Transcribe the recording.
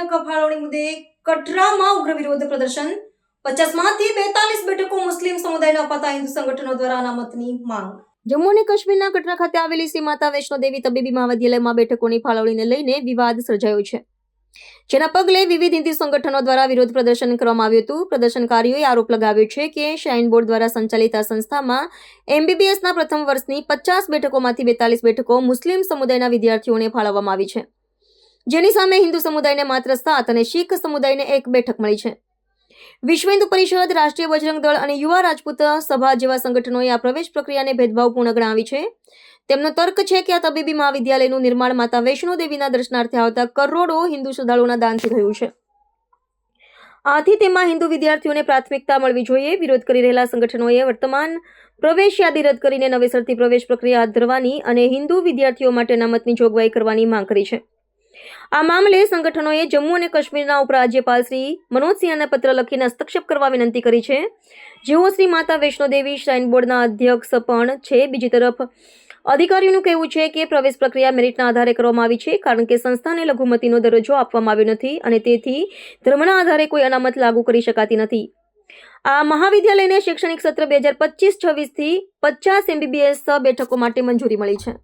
ફાળવણી મુદ્દે કટરામાં ઉગ્ર વિરોધ પ્રદર્શન. પચાસમાંથી બેતાલીસ બેઠકો મુસ્લિમ સમુદાયને અપાતા હિન્દુ સંગઠનો દ્વારા અનામતની માંગ. જમ્મુ અને કાશ્મીરના કટરા ખાતે આવેલી શ્રી માતા વૈષ્ણોદેવી તબીબી મહાવિદ્યાલયમાં બેઠકોની ફાળવણીને લઈને વિવાદ સર્જાયો છે. જેના પગલે વિવિધ હિન્દુ સંગઠનો દ્વારા વિરોધ પ્રદર્શન કરવામાં આવ્યું હતું. પ્રદર્શનકારીઓએ આરોપ લગાવ્યો છે કે શાઇન બોર્ડ દ્વારા સંચાલિત આ સંસ્થામાં એમબીબીએસના પ્રથમ વર્ષની પચાસ બેઠકોમાંથી બેતાલીસ બેઠકો મુસ્લિમ સમુદાયના વિદ્યાર્થીઓને ફાળવવામાં આવી છે. જેની સામે હિન્દુ સમુદાયને માત્ર સાત અને શીખ સમુદાયને એક બેઠક મળી છે. વિશ્વ હિન્દુ પરિષદ, રાષ્ટ્રીય બજરંગ દળ અને યુવા રાજપૂત સભા જેવા સંગઠનોએ આ પ્રવેશ પ્રક્રિયાને ભેદભાવપૂર્ણ ગણાવી છે. તેમનો તર્ક છે કે આ તબીબી મહાવિદ્યાલયનું નિર્માણ માતા વૈષ્ણો દેવીના દર્શનાર્થે આવતા કરોડો હિન્દુ શ્રદ્ધાળુઓના દાનથી થયું છે. આથી તેમાં હિન્દુ વિદ્યાર્થીઓને પ્રાથમિકતા મળવી જોઈએ. વિરોધ કરી રહેલા સંગઠનોએ વર્તમાન પ્રવેશ યાદી રદ કરીને નવેસરથી પ્રવેશ પ્રક્રિયા હાથ ધરવાની અને હિન્દુ વિદ્યાર્થીઓ માટે અનામતની જોગવાઈ કરવાની માંગ કરી છે. આ મામલે સંગઠનોએ જમ્મુ અને કાશ્મીરના ઉપરાજ્યપાલ શ્રી મનોજ સિંહાને પત્ર લખીને હસ્તક્ષેપ કરવા વિનંતી કરી છે. જેઓ શ્રી માતા વૈષ્ણોદેવી શ્રાઇન બોર્ડના અધ્યક્ષ પણ છે. બીજી તરફ, અધિકારીઓનું કહેવું છે કે પ્રવેશ પ્રક્રિયા મેરિટના આધારે કરવામાં આવી છે, કારણ કે સંસ્થાને લઘુમતીનો દરજ્જો આપવામાં આવ્યો નથી અને તેથી ધર્મના આધારે કોઈ અનામત લાગુ કરી શકાતી નથી. આ મહાવિદ્યાલયને શૈક્ષણિક સત્ર બે હજાર પચીસ છવ્વીસથી પચાસ એમબીબીએસ બેઠકો માટે મંજૂરી મળી છે.